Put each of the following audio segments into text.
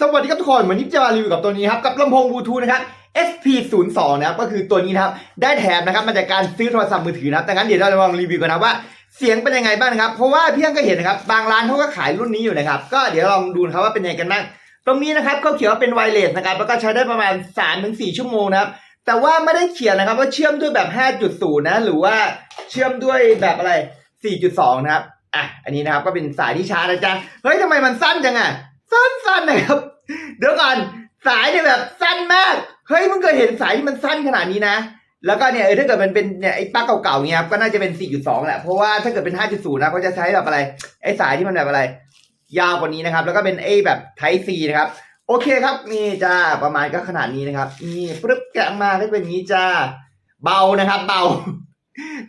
สวัสดีครับทุกคนวันนี้จะมารีวิวกับตัวนี้ครับกับลำโพงบลูทูธนะครับ SP02 นะครับก็คือตัวนี้นะครับได้แถมนะครับมาจากการซื้อโทรศัพท์มือถือนะครับดังนั้นเดี๋ยวเราจะลองรีวิวกันนะว่าเสียงเป็นยังไงบ้างนะครับเพราะว่าพี่ยังก็เห็นนะครับบางร้านเขาก็ขายรุ่นนี้อยู่นะครับก็เดี๋ยวลองดูนะครับว่าเป็นยังไงกันบ้างตรงนี้นะครับเขาเขียนว่าเป็นไวเลสนะครับแล้วก็ใช้ได้ประมาณ 3-4 ชั่วโมงนะครับแต่ว่าไม่ได้เขียนนะครับว่าเชื่อมด้วยแบบ 5.0 นะ หรือว่าเชื่อมด้วยแบบอะไร 4.2 นะครับอะอันนี้นะครับก็เป็นสายที่ชาร์จนะจ๊ะเฮ้ยทำไมมันสั้นจังอะ สั้นๆนะครับ เดี๋ยวก่อนสายเนี่ยแบบสั้นมาก เฮ้ยมึงเคยเห็นสายที่มันสั้นขนาดนี้นะ แล้วก็เนี่ยเออถ้าเกิดมันเป็นเนี่ยไอ้ปักเก่าๆเนี่ยครับก็น่าจะเป็น 4.2 แหละ เพราะว่าถ้าเกิดเป็น 5.0 นะเขาจะใช้แบบอะไร ไอ้สายที่มันแบบอะไร ยาวกว่านี้นะครับ แล้วก็เป็นไอ้แบบ Type C นะครับ โอเคครับนี่จ้าประมาณก็ขนาดนี้นะครับ นี่ปึ๊บแกะมาได้เป็นอย่างนี้จ้าเบานะครับ เบา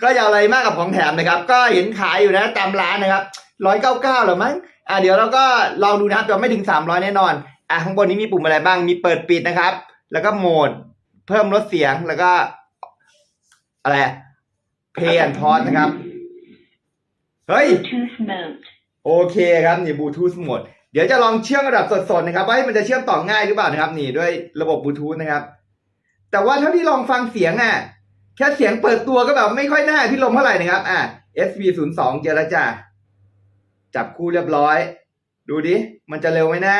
ก็อย่าอะไรมากกับของแถมนะครับ ก็เห็นขายอยู่นะตามร้านนะครับ ร้อยเก้าเก้าหรอมั้งอะเดี๋ยวเราก็ลองดูนะครับจะไม่ถึง300แน่นอนอะข้างบนนี้มีปุ่มอะไรบ้างมีเปิดปิดนะครับ แล้วก็โหมด เพิ่มลดเสียงแล้วก็ อะไรเพย์แอนพอดนะครับ เฮ้ย Bluetooth mode. โอเคครับนี่บลูทูธหมด เดี๋ยวจะลองเชื่อมระดับสดๆนะครับว่ามันจะเชื่อมต่อง่ายหรือเปล่านะครับ นี่ด้วยระบบบลูทูธนะครับ แต่ว่าเท่าที่ลองฟังเสียงอะ แค่เสียงเปิดตัวก็แบบไม่ค่อยน่าพี่ลมเท่าไหร่นะครับ อะ SV 0 2 เจอแล้วจ้า จับคู่เรียบร้อย ดูดิ มันจะเร็วไหมนะ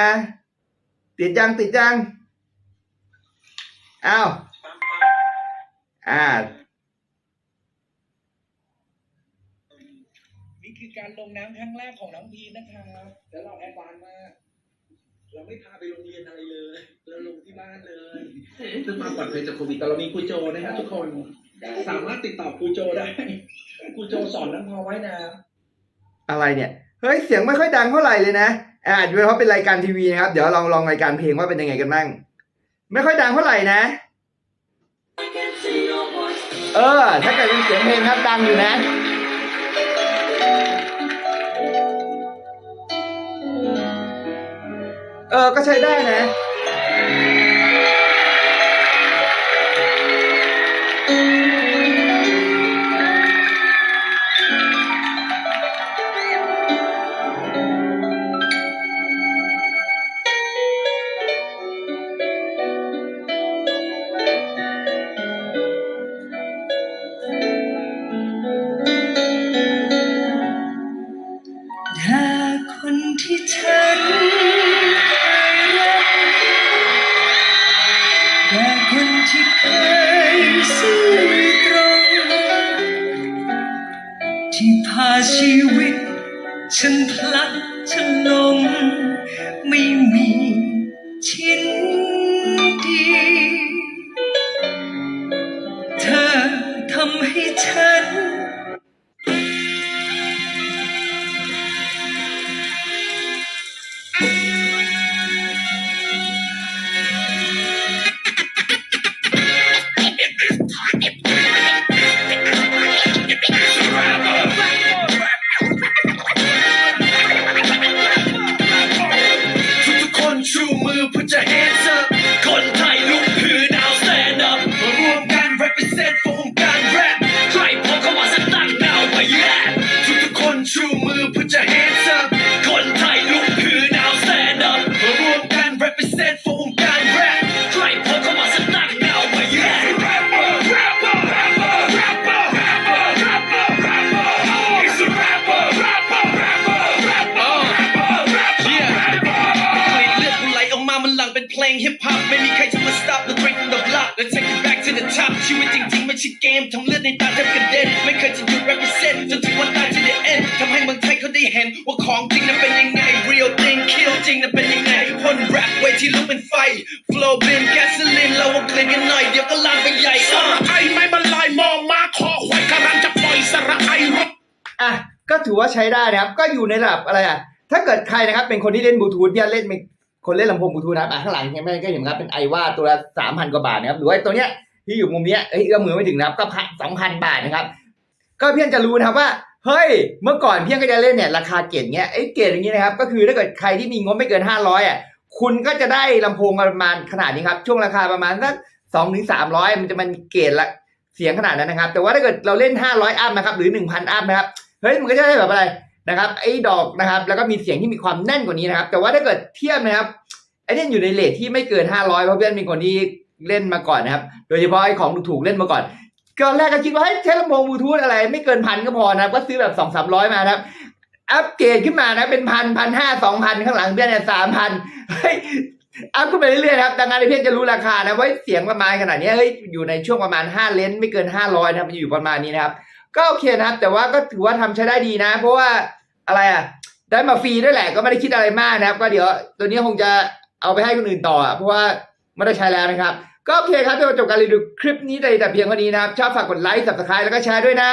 ติดยังติดยังอ้าวอ่านี่คือการลงน้ำครั้งแรกของน้องพีนะครับแล้วเราแอดวานซ์มากเราไม่พาไปโรงเรียนอะไรเลย เราลงที่บ้านเลยซึ่งความปลอดภัยจากโควิดแต่เรามีครูโจนะครับทุกคน สามารถติดต่อครูโจได้ครูโจสอนน้องพอไว้นะ อะไรเนี่ย เฮ้ยเสียงไม่ค่อยดังเท่าไหร่เลยนะอ่าดูเพราะเป็นรายการทีวีนะครับ เดี๋ยวลองลองรายการเพลงว่าเป็นยังไงกันบ้าง ไม่ค่อยดังเท่าไหร่นะ เออ ถ้าเกิดเป็นเสียงเพลงครับดังอยู่นะ เออ ก็ใช้ได้นะ ฉัน ชีวิตจริงๆไม่ใช่เกมทำเลือดในตาแทบกระเด็นไม่เคยจะหยุด represent จนถึงวันตาย to the end ทำให้เมืองไทยเขาได้เห็น ว่าของจริงนั้นเป็นยังไง real thing kill จริงนั้นเป็นยังไงคนแรปเวทีลุกเป็นไฟ flow เป็น gasoline เราเอาเกลียนกันหน่อยเดี๋ยวก็ลามไปใหญ่สระไอไม่บรรลัยมองมาคอควายกำลังจะปล่อยสระไอรถอะก็ถือว่าใช้ได้นะครับ ก็อยู่ในระดับอะไรอะถ้าเกิดใครนะครับเป็นคนที่เล่นบลูทูธเนี่ยเล่นเป็นคนเล่นลำโพงบลูทูธนะครับอะข้างหลังเห็นไหมก็เห็นครับเป็นไอว่าตัวละสามพันกว่าบาทนะครับหรือว่าไอ้ตัวเนี้ย ที่อยู่มุมเนี้ยเอ้ยเอื้อมมือไม่ถึงนะครับ ก็พันสองพันบาทนะครับ ก็เพียงจะรู้นะครับว่าเฮ้ย เมื่อก่อนเพียงก็จะเล่นเนี่ยราคาเกรดเงี้ยไอ้เกรดอย่างงี้นะครับ ก็คือถ้าเกิดใครที่มีงบไม่เกินห้าร้อยอะคุณก็จะได้ลำโพงประมาณขนาดนี้ครับ ช่วงราคาประมาณสักสองถึงสามร้อยมันจะมันเกรดละเสียงขนาดนั้นนะครับ แต่ว่าถ้าเกิดเราเล่นห้าร้อยอัพนะครับ หรือหนึ่งพันอัพนะครับเฮ้ยมันก็จะได้แบบอะไรนะครับ ไอ้ดอกนะครับ แล้วก็มีเสียงที่มีความแน่นกว่านี้นะครับ แต่ว่าถ้าเกิดเทียบนะครับไอ้นี่อยู่ในเลทที่ไม่เกิน500เพราะเพื่อนเป็นคนที่ เล่นมาก่อนนะครับ โดยเฉพาะไอ้ของถูกเล่นมาก่อนก็แรกก็คิดว่าให้ยใช้ลำโพงบลูทูธอะไร ไม่เกินพันก็พอนะครับ ก็ซื้อแบบสองสามร้อยมานะครับ อัปเกรดขึ้นมานะเป็นพันพันห้าสองพันข้างหลังเพื่อนเนี่ยสามพันเฮ้ยอัพขึ้นไปเรื่อยๆนะครับ ดังนั้นเพื่อนจะรู้ราคานะว่าเสียงประมาณขนาดนี้เฮ้ยอยู่ในช่วงประมาณ5เลนไม่เกิน500นะครับมันอยู่ประมาณนี้นะครับ ก็โอเคนะครับ แต่ว่าก็ถือว่าทำใช้ได้ดีนะ เพราะว่าอะไรอะได้มาฟรีด้วยแหละก็ไม่ได้คิดอะไรมากนะครับ ก็เดี๋ยวตัวนี้คงจะเอาไปให้คนอื่นต่อเพราะว่า ไม่ได้ใช้แล้วนะครับ ก็โอเคครับเดี๋ยวจบการรีวิวคลิปนี้แต่แต่เพียงเท่านี้นะครับ ชอบฝากกดไลค์ subscribe แล้วก็แชร์ด้วยนะ